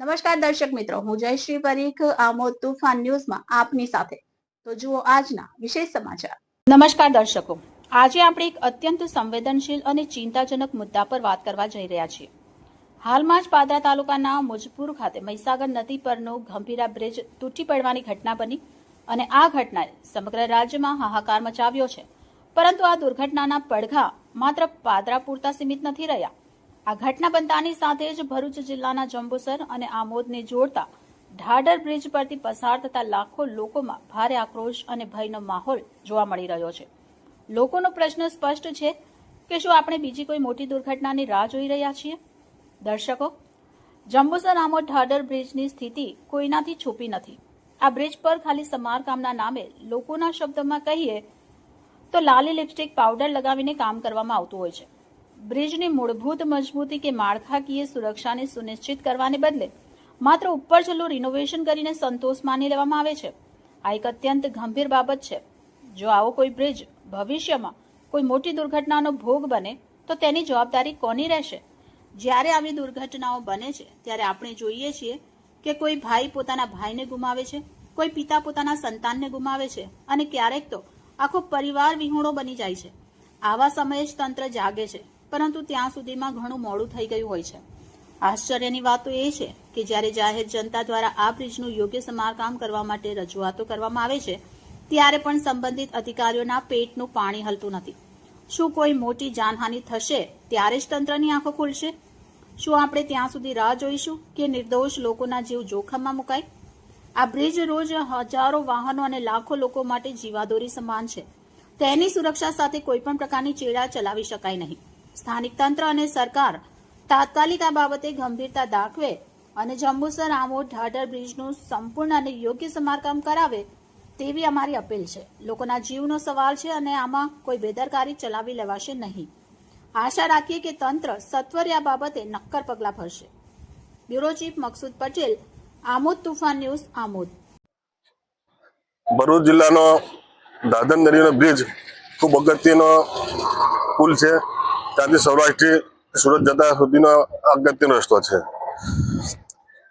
નમસ્કાર દર્શક મિત્રો, હું જયશ્રી પરીખ, આમોદ તુફાન ન્યૂઝમાં આપની સાથે. તો જુઓ આજના વિશેષ સમાચાર. નમસ્કાર દર્શકો, આજે આપણે એક અત્યંત સંવેદનશીલ અને ચિંતાજનક મુદ્દા પર વાત કરવા જઈ રહ્યા છીએ. હાલમાં જ પાદરા તાલુકાના મુજપુર ખાતે મહીસાગર નદી પરનો ગંભીરા બ્રિજ તૂટી પડવાની ઘટના બની અને આ ઘટનાએ સમગ્ર રાજ્યમાં હાહાકાર મચાવ્યો છે. પરંતુ આ દુર્ઘટનાના પડઘા માત્ર પાદરા પૂરતા સીમિત નથી રહ્યા. આ ઘટના બનતાની સાથે જ ભરૂચ જિલ્લાના જંબુસર અને આમોદને જોડતા ઢાઢર બ્રિજ પરથી પસાર થતા લાખો લોકોમાં ભારે આક્રોશ અને ભયનો માહોલ જોવા મળી રહ્યો છે. લોકોનો પ્રશ્ન સ્પષ્ટ છે કે શું આપણે બીજી કોઈ મોટી દુર્ઘટનાની રાહ જોઈ રહ્યા છીએ? દર્શકો, જંબુસર આમોદ ઢાઢર બ્રિજની સ્થિતિ કોઈનાથી છુપી નથી. આ બ્રિજ પર ખાલી સમારકામના નામે લોકોના શબ્દોમાં કહીએ તો લાલી લિપસ્ટિક પાવડર લગાવીને કામ કરવામાં આવતું હોય છે. બ્રિજની મૂળભૂત મજબૂતી કે માળખાકીય સુરક્ષાને સુનિશ્ચિત કરવાને બદલે માત્ર ઉપર છેલ્લું રિનોવેશન કરીને સંતોષ માની લેવામાં આવે છે. આ એક અત્યંત ગંભીર બાબત છે. જો આવો કોઈ બ્રિજ ભવિષ્યમાં કોઈ મોટી દુર્ઘટનાનો ભોગ બને, તો તેની જવાબદારી કોની રહેશે? જ્યારે આવી દુર્ઘટનાઓ બને છે, ત્યારે આપણે જોઈએ છીએ કે કોઈ ભાઈ પોતાના ભાઈને ગુમાવે છે, કોઈ પિતા પોતાના સંતાનને ગુમાવે છે અને ક્યારેક તો આખો પરિવાર વિહોણો બની જાય છે. આવા સમયે જ તંત્ર જાગે છે. પરંતુ ત્યાં સુધીમાં ઘણું મોડું થઈ ગયું હોય છે. આશ્ચર્યની વાત તો એ છે કે જ્યારે જાહેર જનતા દ્વારા આ બ્રિજનું યોગ્ય સમારકામ કરવા માટે રજૂઆતો કરવામાં આવે છે, ત્યારે પણ સંબંધિત અધિકારીઓના પેટનું પાણી હલતું નથી. શું કોઈ મોટી જાનહાનિ થશે ત્યારે જ તંત્રની આંખો ખુલશે? શું આપણે ત્યાં સુધી રાહ જોઈશું કે નિર્દોષ લોકોના જીવ જોખમમાં મુકાય? આ બ્રિજ રોજ હજારો વાહનો અને લાખો લોકો માટે જીવાદોરી સમાન છે. તેની સુરક્ષા સાથે કોઈપણ પ્રકારની ચેડા ચલાવી શકાય નહીં. સ્થાનિક તંત્ર અને સરકાર તાત્કાલિક આ બાબતે ગંભીરતા દાખવે અને જંબુસર આમોદ ઢાઢર બ્રિજનું સંપૂર્ણ અને યોગ્ય સમારકામ કરાવે તેવી અમારી અપીલ છે. લોકોના જીવનો સવાલ છે અને આમાં કોઈ બેદરકારી ચલાવી લેવાશે નહીં. આશા રાખીએ કે તંત્ર સત્વરે આ બાબતે નક્કર પગલાં ભરશે. Bureau chief Maksood Patel, Amod Toofan news, Amod. Bharuch જિલ્લાનો દાદર નદીનો બ્રિજ ખૂબ અગત્યનો પુલ છે. ત્યાંથી સૌરાષ્ટ્રથી સુરત જતા સુધીનો અગત્યનો રસ્તો છે.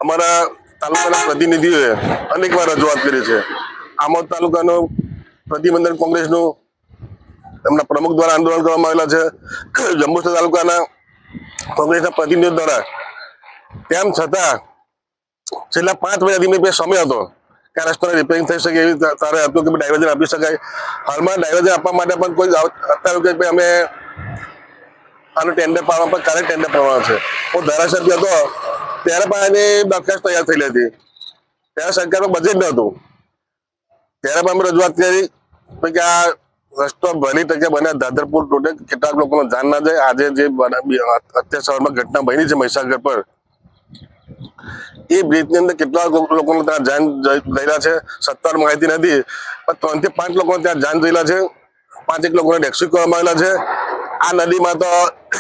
અમારા તાલુકાના પ્રતિનિધિઓએ અનેક વાર રજૂઆત કરી છે. આમોદ તાલુકાનું પ્રતિબંધન કોંગ્રેસનું એમના પ્રમુખ દ્વારા આંદોલન કરવામાં આવેલા છે. જંબુસર તાલુકાના કોંગ્રેસના પ્રતિનિધિઓ દ્વારા તેમ છતાં છેલ્લા પાંચ મહિનાથી મેં સમય હતો કે રસ્તાને રિપેરિંગ થઈ શકે એવી તારે હતું કે ડાયવર્જન આપી શકાય. હાલમાં ડાયવર્જન આપવા માટે પણ કોઈ અત્યારે કે અમે આનું ટેન્ડર પાડવા પણ કાલે ટેન્ડર પાડવાનું છે. હું ધારાસભ્ય હતો, ત્યારે પણ એની દરખાસ્ત તૈયાર થયેલી હતી. ત્યારે સરકારનું બજેટ નહોતું. ત્યારે પણ અમે રજૂઆત કરી કે આ રસ્તો ભરી ટકે બને દાદરપુર તૂટે કેટલાક લોકોનો જાન ના જાય. આજે જે અત્યાર સવારમાં ઘટના બની છે મહીસાગર પર. એ બ્રિજની અંદર કેટલા લોકો- લોકોને ત્યાં જાન ગયેલા છે. સત્તર માહિતી નથી, પણ ત્રણથી પાંચ લોકો ત્યાં જાન ગયેલા છે. પાંચેક લોકોને રેસ્ક્યુ કરવામાં આવેલા છે. આ નદીમાં તો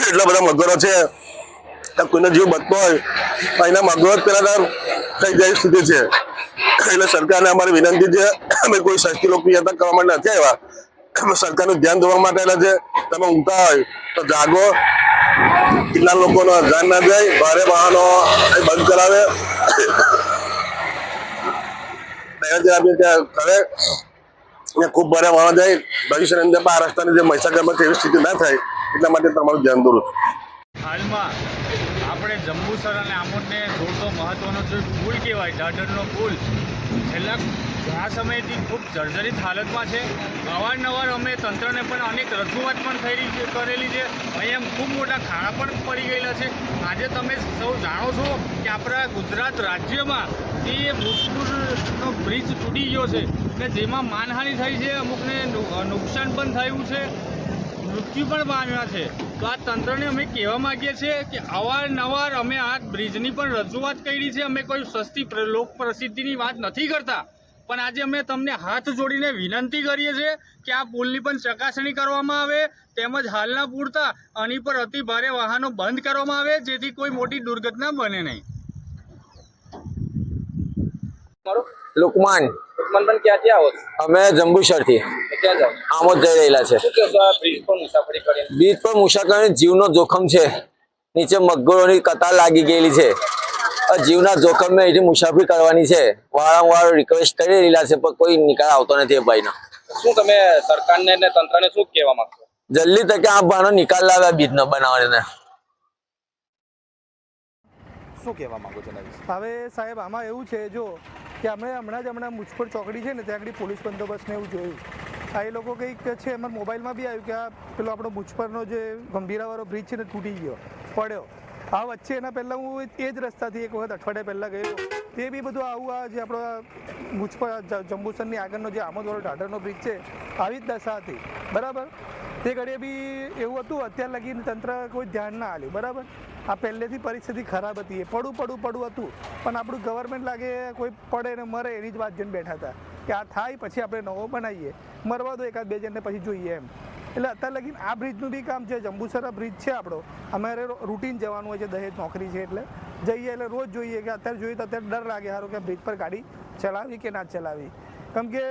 એટલા બધા મગરો છે. કોઈનો જીવ બચતો હોય એના મગરો જ પેલા થઈ જાય સ્થિતિ છે. એટલે સરકારને અમારી વિનંતી છે, અમે કોઈ સસ્તી લોકપ્રિયતા કરવા માટે નથી આવ્યા. અમે સરકારનું ધ્યાન દોરવા માટે છે. તમે ઊંઘતા હોય તો જાગો. કેટલા લોકોનો ધ્યાન ના જાય, ભારે વાહનો બંધ કરાવે. આપી ત્યાં કરે અને ખૂબ ભારે વાળા જાય ભવિષ્યની અંદર આ રસ્તાની જે મહીસાગરમાં એવી સ્થિતિ ના થાય, એટલા માટે તમારું ધ્યાન દોરું હાલમાં આપણે જંબુસર અને આમોદને જોડતો મહત્વનો જે પુલ કહેવાય, દાદરનો પુલ, છેલ્લા ઘણા સમયથી ખૂબ જર્જરિત હાલતમાં છે. અવારનવાર અમે તંત્રને પણ અનેક રજૂઆત પણ થઈ કરેલી છે. અહીંયા ખૂબ મોટા ખાડા પણ પડી ગયેલા છે. આજે તમે સૌ જાણો છો કે આપણા ગુજરાત રાજ્યમાં એ મુસ્કુરનો બ્રિજ તૂટી ગયો છે. ને જેમાં માનહાનિ થઈ છે, અમુકને નુકસાન પણ થયું છે, મૃત્યુ પણ પામ્યા છે. તો આ તંત્રને અમે કહેવા માગીએ છીએ કે અવારનવાર અમે આ બ્રિજની પણ રજૂઆત કરી છે. અમે કોઈ સસ્તી લોક પ્રસિદ્ધિની વાત નથી કરતા. પણ આજે અમે તમને હાથ જોડીને વિનંતી કરીએ છીએ કે આ પુલની પણ ચકાસણી કરવામાં આવે, તેમજ હાલના પૂરતા આની પર અતિ ભારે વાહનો બંધ કરવામાં આવે, જેથી કોઈ મોટી દુર્ઘટના બને નહીં. લુકમાન મનબન ક્યાંથી આવો છો? અમે જંબુસરથી ક્યાં જાઓ? આમોદ જઈ રહેલા છે. શું કહેશો આ બ્રિજ પર મુસાફરી કરીને બીચ પર મુસાફરી જીવનો જોખમ છે. નીચે મગરોની કતાર લાગી ગયેલી છે. જીવના જોખમે અહીંથી મુસાફરી કરવાની છે. વારંવાર રિક્વેસ્ટ કરી રહેલા છે પણ કોઈ નિકાલ આવતો નથી એ ભાઈનો. શું તમે સરકારને ને તંત્રને શું કહેવા માંગશો? જલ્દી તકે આ ભાનો નિકાલ લાવે આ બીજનો બનાવવાને. શું કહેવા માંગો છો હવે સાહેબ આમાં એવું છે જો કે અમે હમણાં જ હમણાં મુજફળ ચોકડી છે ને, ત્યાં આગળ પોલીસ બંદોબસ્તને એવું જોયું. આ એ લોકો કંઈક છે અમારા મોબાઈલમાં બી આવ્યું કે આ પેલો આપણો મુજફળનો જે ગંભીરાવાળો બ્રિજ છે ને, તૂટી ગયો, પડ્યો. આ વચ્ચે એના પહેલાં હું એ જ રસ્તાથી એક વખત અઠવાડિયા પહેલાં ગયો. તે બી બધું આવું આ જે આપણો મુજફળ જંબુસરની આગળનો જે આમોદવાળો ઢાઢરનો બ્રિજ છે, આવી જ દશા હતી. બરાબર? તે ઘડીએ બી એવું હતું, અત્યાર લગીને તંત્ર કોઈ ધ્યાન ના આલ્યું બરાબર? આ પહેલેથી પરિસ્થિતિ ખરાબ હતી એ. પડું પડું પડું હતું. પણ આપણું ગવર્મેન્ટ લાગે કોઈ પડે ને મરે એની જ વાત જઈને બેઠા હતા. કે આ થાય પછી આપણે નવો બનાવીએ. મરવા દો એકાદ બે જણને પછી જોઈએ એમ. એટલે અત્યારે લગીન આ બ્રિજનું બી કામ છે. જંબુસરા બ્રિજ છે આપણો. અમારે રૂટીન જવાનું હોય છે. દહેજ નોકરી છે એટલે. જઈએ એટલે રોજ જોઈએ કે અત્યારે જોઈએ તો અત્યારે ડર લાગે. સારું કે બ્રિજ પર ગાડી ચલાવી કે ના ચલાવી? કેમ કે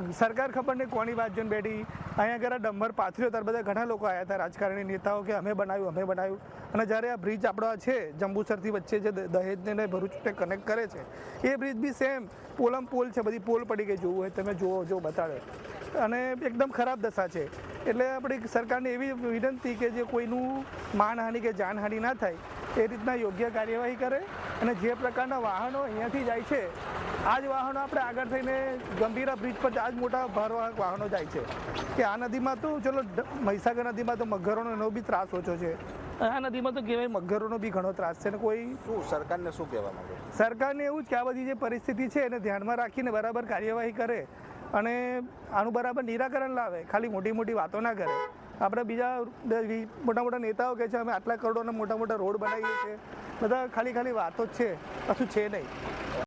સરકાર ખબર નહીં કોની વાત જોઈને બેઠી. અહીંયા આગળ ડંબર પાથર્યો, ત્યારે બધા ઘણા લોકો આવ્યા હતા, રાજકારણી નેતાઓ કે અમે બનાવ્યું અમે બનાવ્યું. અને જ્યારે આ બ્રિજ આપણો છે, જંબુસરથી વચ્ચે જે દહેજને ને ભરૂચને કનેક્ટ કરે છે, એ બ્રિજ બી સેમ પોલમ પોલ છે, બધી પોલ પડી ગઈ, જોવું હોય તમે જુઓ, જો બતાડે. અને એકદમ ખરાબ દશા છે. એટલે આપણી સરકારને એવી વિનંતી કે જે કોઈનું માનહાનિ કે જાનહાનિ ના થાય એ રીતના યોગ્ય કાર્યવાહી કરે અને જે પ્રકારના વાહનો અહીંયાથી જાય છે આ જ વાહનો આપણે આગળ થઈને ગંભીરા બ્રિજ પર આ જ મોટા ભારવાહક વાહનો જાય છે. કે આ નદીમાં તો ચલો મહીસાગર નદીમાં તો મગરોનો એનો બી ત્રાસ ઓછો છે. આ નદીમાં તો કહેવાય મગરોનો બી ઘણો ત્રાસ છે ને કોઈ શું સરકારને શું કહેવા માંગે છો? સરકારને એવું જ કે આ બધી જે પરિસ્થિતિ છે એને ધ્યાનમાં રાખીને બરાબર કાર્યવાહી કરે અને આનું બરાબર નિરાકરણ લાવે ખાલી મોટી મોટી વાતો ના કરે. આપણે બીજા મોટા મોટા નેતાઓ કહે છે, અમે આટલા કરોડોના મોટા મોટા રોડ બનાવીએ છીએ. બધા ખાલી ખાલી વાતો જ છે. કશું છે નહીં.